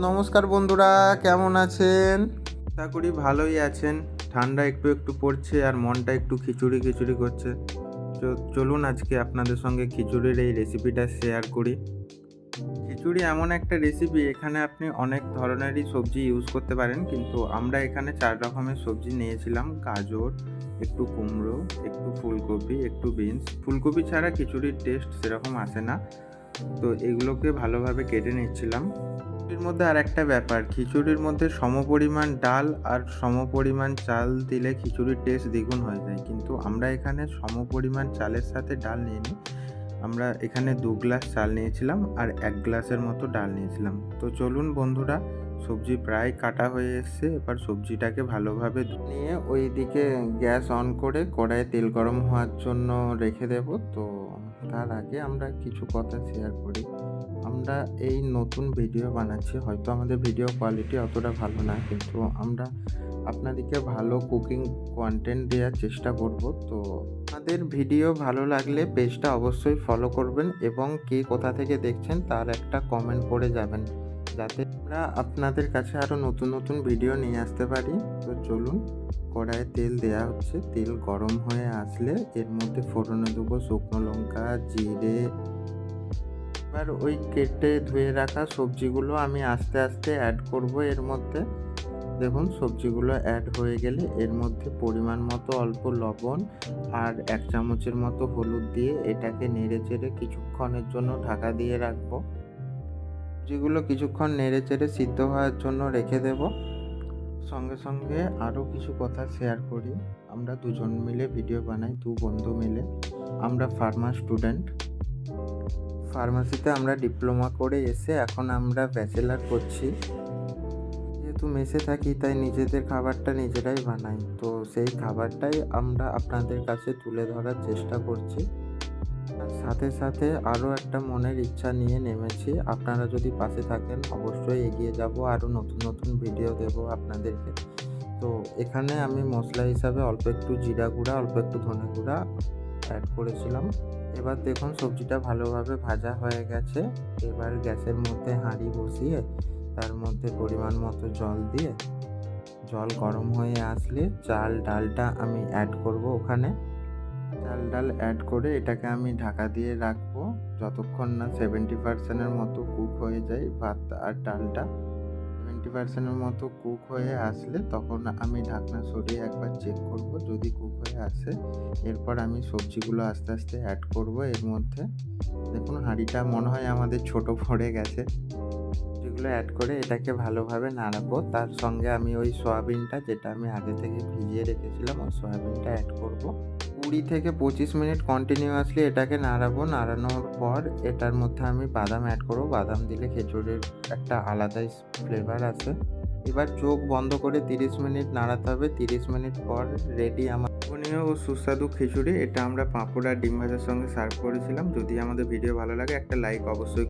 নমস্কার বন্ধুরা, কেমন আছেন? আশা করি ভালোই আছেন। ঠান্ডা একটু একটু পড়ছে আর মনটা একটু খিচুড়ি খিচুড়ি করছে। তো চলুন আজকে আপনাদের সঙ্গে খিচুড়ির এই রেসিপিটা শেয়ার করি। খিচুড়ি এমন একটা রেসিপি এখানে আপনি অনেক ধরনেরই সবজি ইউজ করতে পারেন, কিন্তু আমরা এখানে চার রকমের সবজি নিয়েছিলাম। গাজর, একটু কুমড়ো, একটু ফুলকপি, একটু বিনস ফুলকপি ছাড়া খিচুড়ির টেস্ট সেরকম আসে না। তো এগুলোকে ভালোভাবে কেটে নিচ্ছিলাম। মধ্যে আর একটা ব্যাপার, খিচুড়ির মধ্যে সমপরিমাণ ডাল আর সমপরিমাণ চাল দিলে খিচুড়ির টেস্ট দ্বিগুণ হয়ে যায়। কিন্তু আমরা এখানে সমপরিমাণ চালের সাথে ডাল নিয়ে নিই আমরা এখানে দু গ্লাস চাল নিয়েছিলাম আর এক গ্লাসের মতো ডাল নিয়েছিলাম। তো চলুন বন্ধুরা, সবজি প্রায় কাটা হয়ে এসছে, এবার সবজিটাকে ভালোভাবে নিয়ে ওই দিকে গ্যাস অন করে কড়াইয়ে তেল গরম হওয়ার জন্য রেখে দেব। তো তার আগে আমরা কিছু কথা শেয়ার করি। আমরা এই নতুন ভিডিও বানাচ্ছি, হয়তো আমাদের ভিডিও কোয়ালিটি অতটা ভালো না, কিন্তু আমরা আপনাদেরকে ভালো কুকিং কন্টেন্ট দেওয়ার চেষ্টা করব। তো আমাদের ভিডিও ভালো লাগলে পেজটা অবশ্যই ফলো করবেন এবং কে কোথা থেকে দেখছেন তার একটা কমেন্ট করে যাবেন, যাতে আমরা আপনাদের কাছে আরও নতুন নতুন ভিডিও নিয়ে আসতে পারি। তো চলুন, কড়াইয়ে তেল দেওয়া হচ্ছে। তেল গরম হয়ে আসলে এর মধ্যে ফোড়নে দেবো শুকনো লঙ্কা, জিরে এবার ওই কেটে ধুয়ে রাখা সবজিগুলো আমি আস্তে আস্তে অ্যাড করব এর মধ্যে। দেখুন, সবজিগুলো অ্যাড হয়ে গেলে এর মধ্যে পরিমাণ মতো অল্প লবণ আর এক চামচের মতো হলুদ দিয়ে এটাকে নেড়ে চেড়ে কিছুক্ষণের জন্য ঢাকা দিয়ে রাখব। সবজিগুলো কিছুক্ষণ নেড়ে চেড়ে সিদ্ধ হওয়ার জন্য রেখে দেব। সঙ্গে সঙ্গে আরও কিছু কথা শেয়ার করি। আমরা দুজন মিলে ভিডিও বানাই, দু বন্ধু মিলে। আমরা ফার্মার স্টুডেন্ট ফার্মাসিতে আমরা ডিপ্লোমা করে এসে এখন আমরা ব্যাচেলার করছি। যেহেতু মেসে থাকি, তাই নিজেদের খাবারটা নিজেরাই বানাই। তো সেই খাবারটাই আমরা আপনাদের কাছে তুলে ধরার চেষ্টা করছি। সাথে সাথে আরও একটা মনের ইচ্ছা নিয়ে নেমেছি। আপনারা যদি পাশে থাকেন, অবশ্যই এগিয়ে যাব। আরও নতুন নতুন ভিডিও দেব আপনাদেরকে। তো এখানে আমি মশলা হিসাবে অল্প একটু জিরা গুঁড়া, অল্প একটু ধনে গুঁড়া অ্যাড করেছিলাম। এবার দেখুন সবজিটা ভালোভাবে ভাজা হয়ে গেছে। এবার গ্যাসের মধ্যে হাঁড়ি বসিয়ে তার মধ্যে পরিমাণ মতো জল দিয়ে জল গরম হয়ে আসলে চাল ডালটা আমি অ্যাড করব ওখানে। চাল ডাল অ্যাড করে এটাকে আমি ঢাকা দিয়ে রাখব। যতক্ষণ না সেভেন্টি পার্সেন্টের মতো কুক হয়ে যায় ভাত আর ডালটা। সেভেন্টি পার্সেন্টের মতো কুক হয়ে আসলে তখন আমি ঢাকনা সরিয়ে একবার চেক করব যদি কুক হয়ে আসে। এরপর আমি সবজিগুলো আস্তে আস্তে অ্যাড করব। এর মধ্যে দেখুন হাঁড়িটা মনে হয় আমাদের ছোট পড়ে গেছে। সবজিগুলো অ্যাড করে এটাকে ভালোভাবে নাড়াবো। তার সঙ্গে আমি ওই সয়াবিনটা যেটা আমি আগে থেকে ভিজিয়ে রেখেছিলাম, ওই সয়াবিনটা অ্যাড করব। কুড়ি থেকে পঁচিশ মিনিট কন্টিনিউয়াসলি এটাকে নাড়াবো। নাড়ানোর পর এটার মধ্যে আমি বাদাম অ্যাড করব। বাদাম দিলে খিচুড়ির একটা আলাদাই ফ্লেভার আছে। এবার চোখ বন্ধ করে তিরিশ মিনিট নাড়াতে হবে। তিরিশ মিনিট পর রেডি আমার লোভনীয় ও সুস্বাদু খিচুড়ি। এটা আমরা পাঁপড় আর ডিম ভাজার সঙ্গে সার্ভ করেছিলাম। যদি আমাদের ভিডিও ভালো লাগে একটা লাইক অবশ্যই